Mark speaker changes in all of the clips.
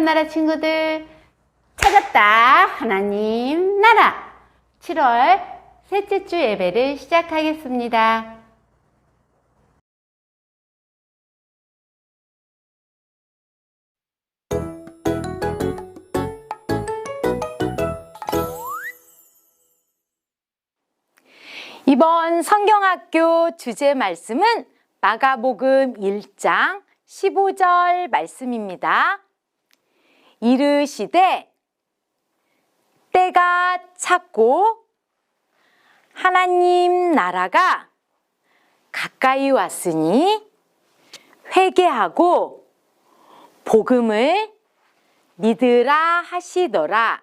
Speaker 1: 하나님 나라 친구들 찾았다 하나님 나라 7월 셋째 주 예배를 시작하겠습니다.
Speaker 2: 이번 성경학교 주제 말씀은 마가복음 1장 15절 말씀입니다. 이르시되 때가 찼고 하나님 나라가 가까이 왔으니 회개하고 복음을 믿으라 하시더라.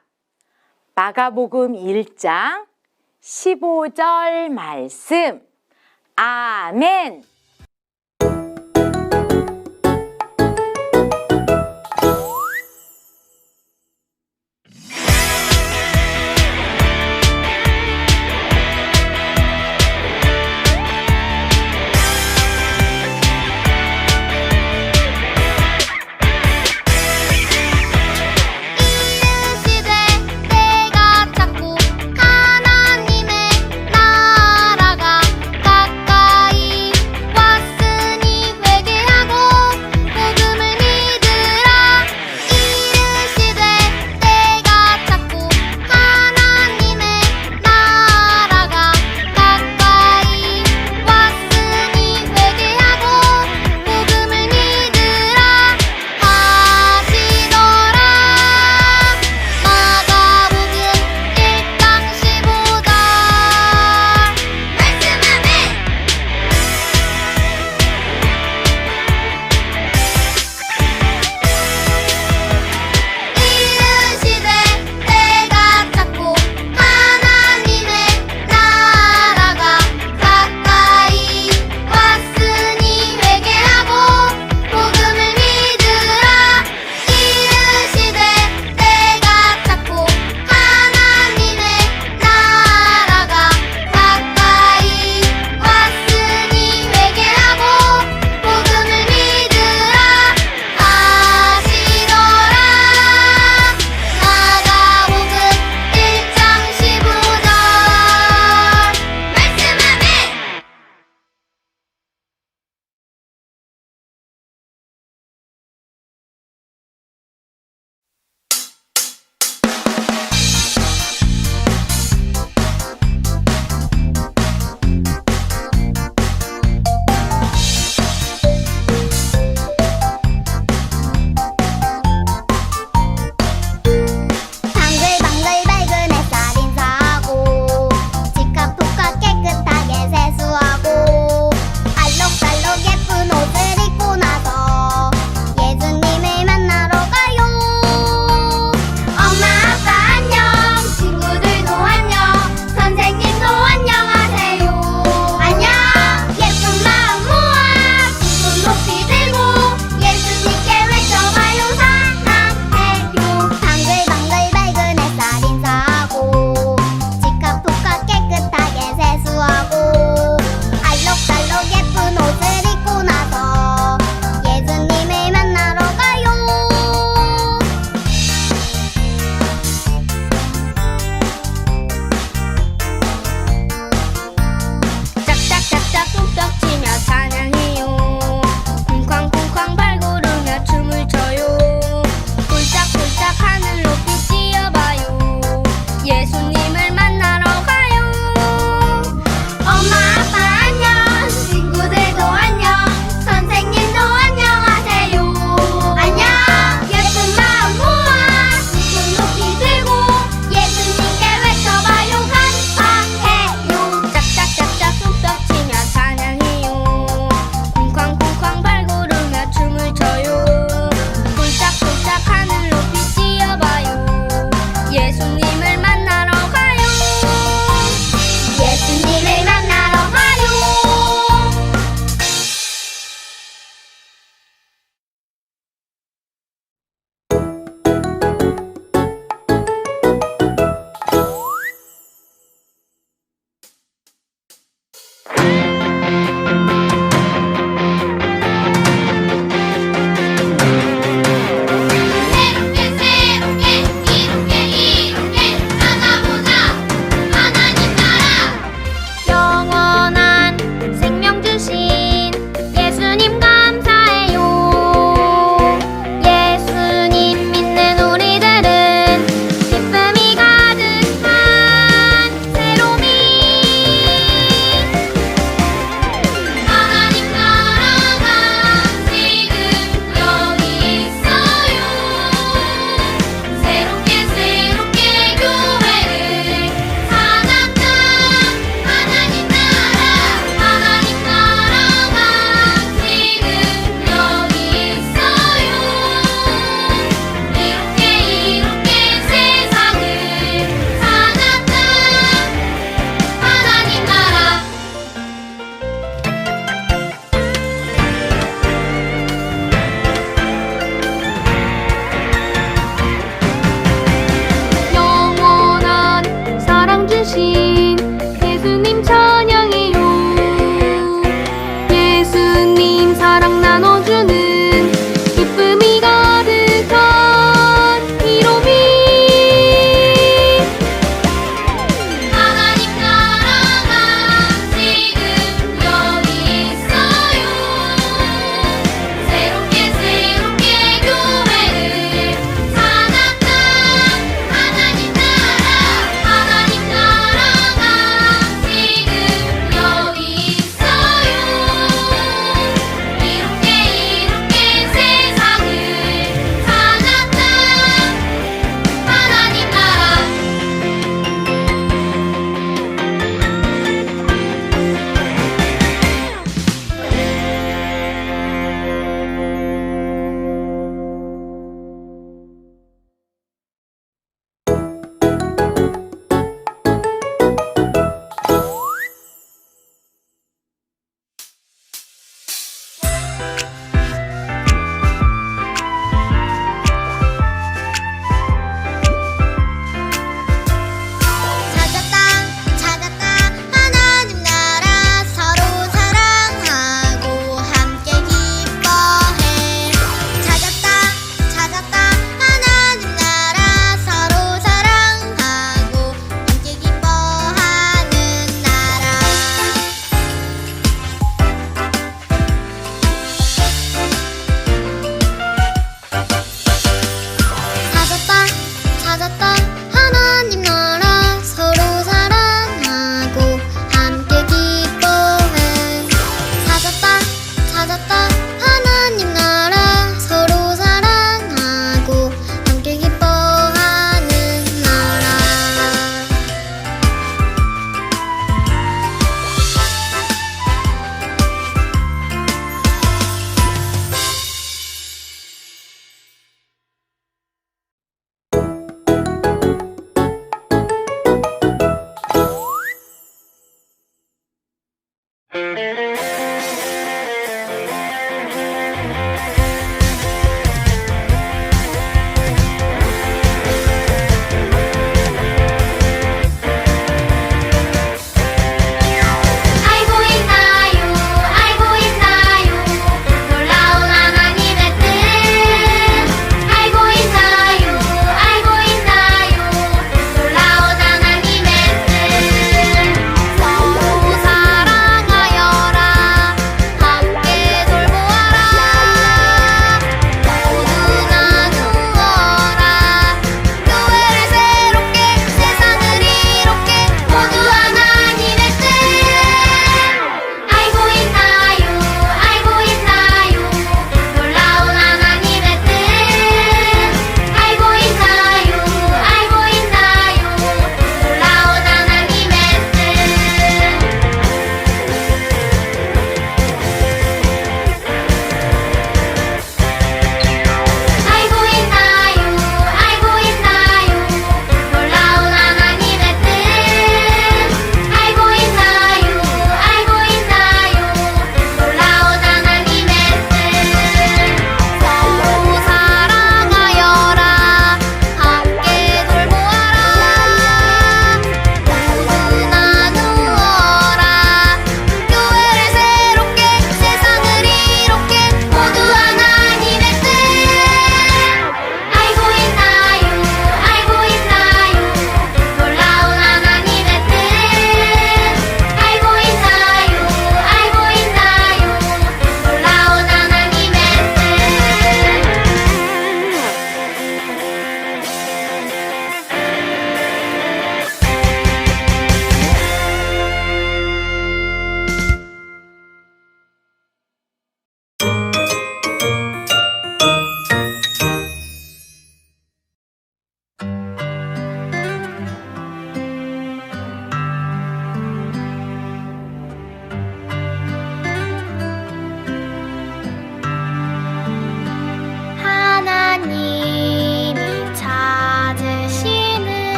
Speaker 2: 마가복음 1장 15절 말씀. 아멘.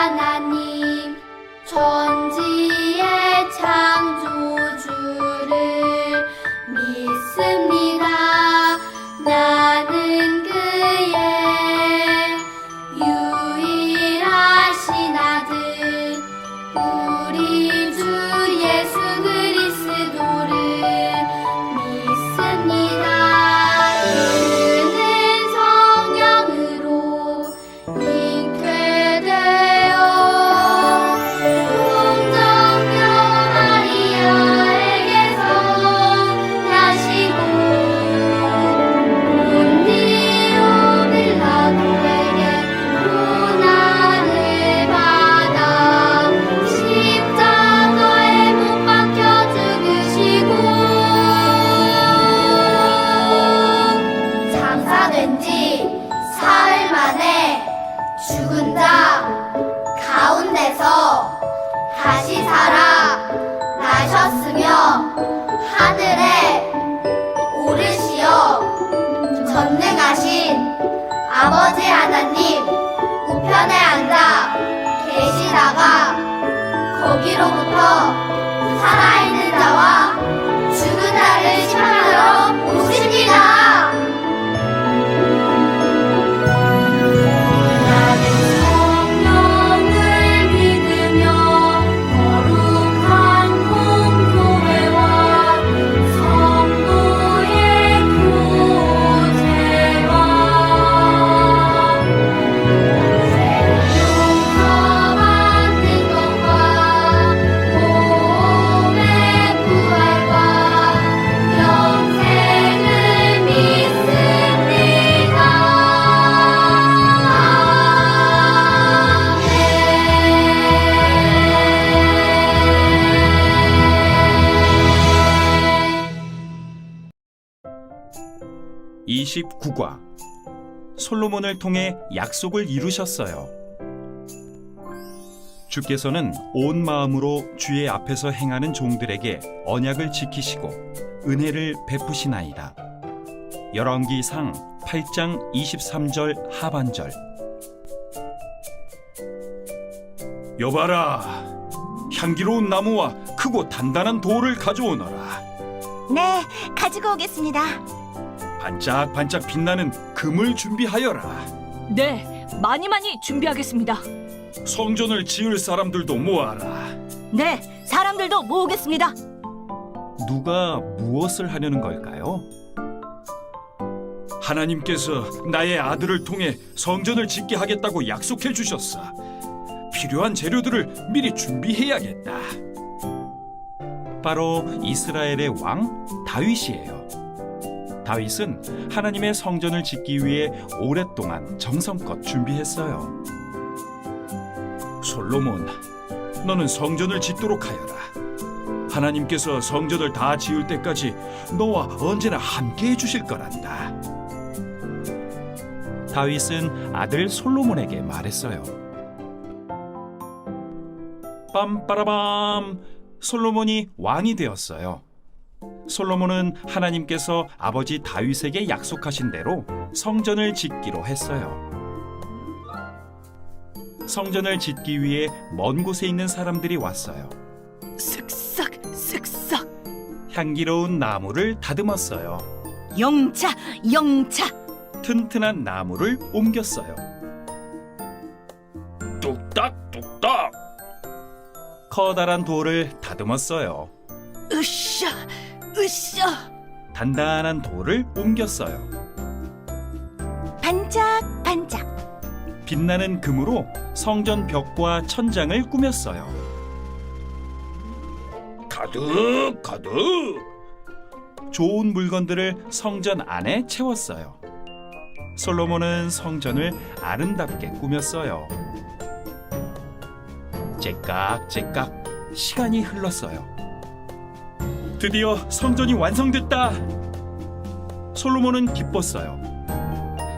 Speaker 3: 아
Speaker 4: 29과 솔로몬을 통해 약속을 이루셨어요. 주께서는 온 마음으로 주의 앞에서 행하는 종들에게 언약을 지키시고 은혜를 베푸시나이다. 열왕기상 8장 23절 하반절 여봐라 향기로운 나무와 크고 단단한 돌을 가져오너라
Speaker 5: 네, 가지고 오겠습니다.
Speaker 4: 반짝반짝 빛나는 금을 준비하여라
Speaker 6: 네, 많이 많이 준비하겠습니다.
Speaker 4: 성전을 지을 사람들도 모아라
Speaker 5: 네, 사람들도 모으겠습니다.
Speaker 4: 누가 무엇을 하려는 걸까요? 하나님께서 나의 아들을 통해 성전을 짓게 하겠다고 약속해 주셨어. 필요한 재료들을 미리 준비해야겠다. 바로 이스라엘의 왕 다윗이에요. 다윗은 하나님의 성전을 짓기 위해 오랫동안 정성껏 준비했어요. 솔로몬, 너는 성전을 짓도록 하여라. 하나님께서 성전을 다 지을 때까지 너와 언제나 함께 해주실 거란다. 다윗은 아들 솔로몬에게 말했어요. 빰빠라밤 솔로몬이 왕이 되었어요. 솔로몬은 하나님께서 아버지 다윗에게 약속하신 대로 성전을 짓기로 했어요. 성전을 짓기 위해 먼 곳에 있는 사람들이 왔어요.
Speaker 6: 슥싹 슥싹
Speaker 4: 향기로운 나무를 다듬었어요.
Speaker 5: 영차, 영차.
Speaker 4: 튼튼한 나무를 옮겼어요. 뚝딱 뚝딱. 커다란 돌을 다듬었어요.
Speaker 6: 으쌰 으쌰
Speaker 4: 단단한 돌을 옮겼어요.
Speaker 5: 반짝, 반짝.
Speaker 4: 빛나는 금으로 성전 벽과 천장을 꾸몄어요. 가득 가득. 좋은 물건들을 성전 안에 채웠어요. 솔로몬은 성전을 아름답게 꾸몄어요. 째깍째깍 시간이 흘렀어요. 드디어 성전이 완성됐다. 솔로몬은 기뻤어요.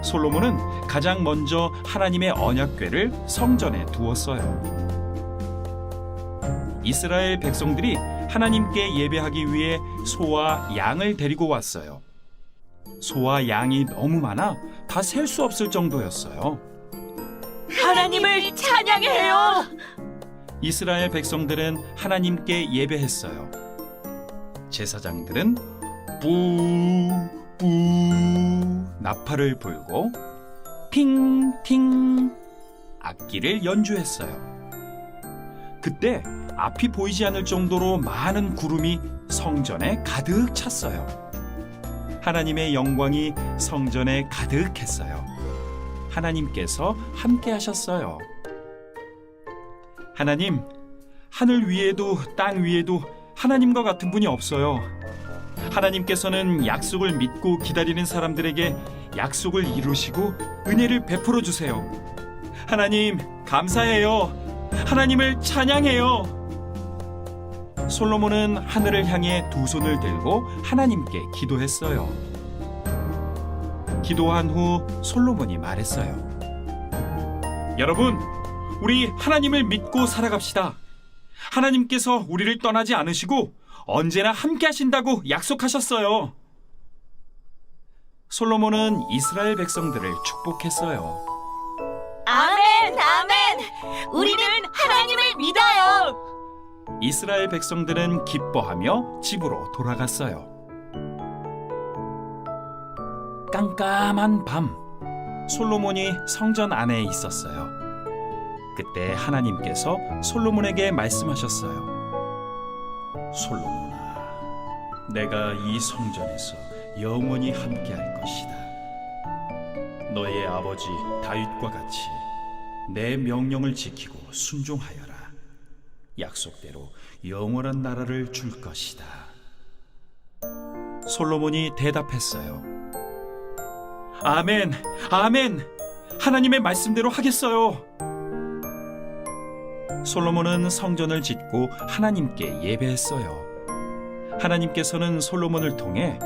Speaker 4: 솔로몬은 가장 먼저 하나님의 언약궤를 성전에 두었어요. 이스라엘 백성들이 하나님께 예배하기 위해 소와 양을 데리고 왔어요. 소와 양이 너무 많아 다 셀 수 없을 정도였어요.
Speaker 6: 하나님을 찬양해요.
Speaker 4: 이스라엘 백성들은 하나님께 예배했어요. 제사장들은 뿌뿌 나팔을 불고 핑핑 악기를 연주했어요. 그때 앞이 보이지 않을 정도로 많은 구름이 성전에 가득 찼어요. 하나님의 영광이 성전에 가득했어요. 하나님께서 함께 하셨어요. 하나님, 하늘 위에도 땅 위에도 하나님과 같은 분이 없어요. 하나님께서는 약속을 믿고 기다리는 사람들에게 약속을 이루시고 은혜를 베풀어 주세요. 하나님, 감사해요. 하나님을 찬양해요. 솔로몬은 하늘을 향해 두 손을 들고 하나님께 기도했어요. 기도한 후 솔로몬이 말했어요. 여러분, 우리 하나님을 믿고 살아갑시다. 하나님께서 우리를 떠나지 않으시고 언제나 함께 하신다고 약속하셨어요. 솔로몬은 이스라엘 백성들을 축복했어요.
Speaker 5: 아멘, 아멘. 우리는 하나님을 믿어요.
Speaker 4: 이스라엘 백성들은 기뻐하며 집으로 돌아갔어요. 깜깜한 밤, 솔로몬이 성전 안에 있었어요. 그때 하나님께서 솔로몬에게 말씀하셨어요. 솔로몬아, 내가 이 성전에서 영원히 함께할 것이다. 너의 아버지 다윗과 같이 내 명령을 지키고 순종하여라. 약속대로 영원한 나라를 줄 것이다. 솔로몬이 대답했어요. 아멘, 아멘. 하나님의 말씀대로 하겠어요. 솔로몬은 성전을 짓고 하나님께 예배했어요. 하나님께서는 솔로몬을 통해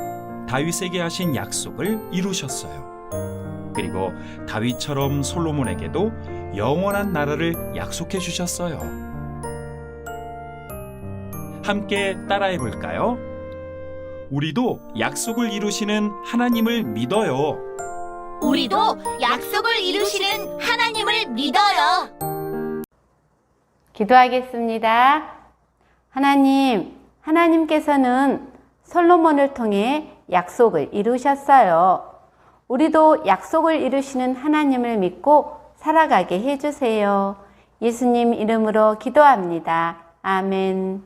Speaker 4: 다윗에게 하신 약속을 이루셨어요. 그리고 다윗처럼 솔로몬에게도 영원한 나라를 약속해 주셨어요. 함께 따라해 볼까요? 우리도 약속을 이루시는 하나님을 믿어요.
Speaker 5: 우리도 약속을 이루시는 하나님을 믿어요.
Speaker 1: 기도하겠습니다. 하나님, 하나님께서는 솔로몬을 통해 약속을 이루셨어요. 우리도 약속을 이루시는 하나님을 믿고 살아가게 해주세요. 예수님 이름으로 기도합니다. 아멘.